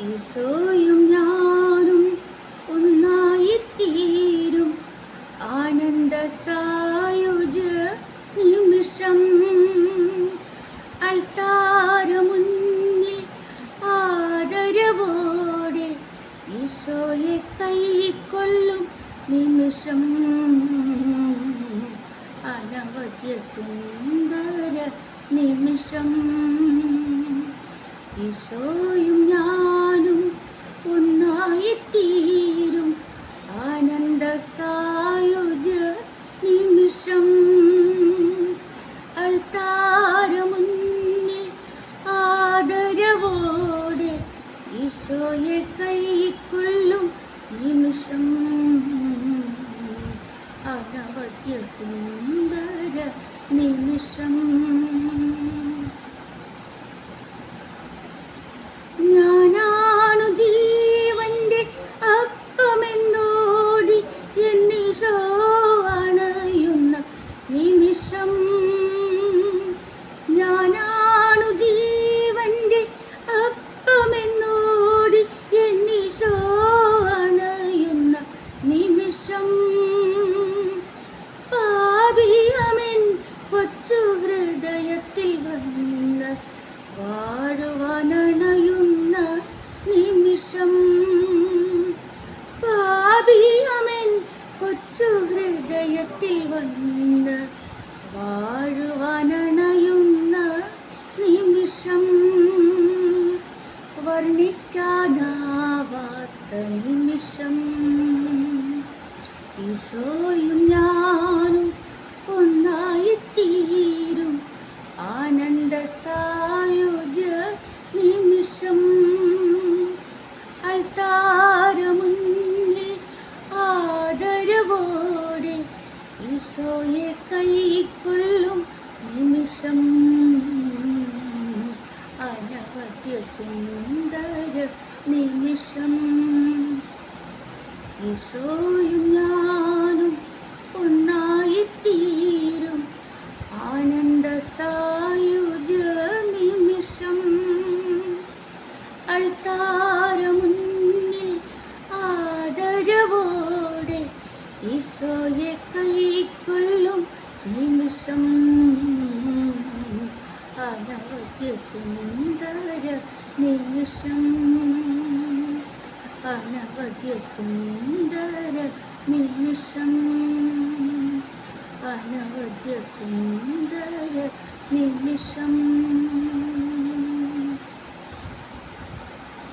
ഈശോയും ഞാനും ഒന്നായിത്തീരും. ആനന്ദ സായുജ നിമിഷം അൽത്താരമുന്നിൽ ആദരവോടെ ഈശോയെ കൈക്കൊള്ളും നിമിഷം. അനവധ്യ സുന്ദര നിമിഷം. ഈശോയും ഈശോയെ കൈക്കൊള്ളും നിമിഷം. അനവധ്യ സുന്ദര നിമിഷം. ഹൃദയത്തിൽ വന്ന് വാഴുവാനണയുന്ന നിമിഷം. പാപിയമൻ കൊച്ചു ഹൃദയത്തിൽ വന്ന് വാഴുവാനണയുന്ന നിമിഷം. വർണിക്കാനാവാത്ത നിമിഷം. ഈശോയും ഞാനും നിമിഷം അൾത്താരമുന്നിൽ ആദരവോടെ ഈശോയെ കൈക്കൊള്ളും നിമിഷം. അനവധ്യ സുന്ദര നിമിഷം. ഈശോയും ഞാനും ഈശോയെ കൈക്കൊള്ളും നിമിഷം. അനവധ്യ സുന്ദര നിമിഷം. അനവധ്യ സുന്ദര നിമിഷം. അനവധ്യ സുന്ദര നിമിഷം.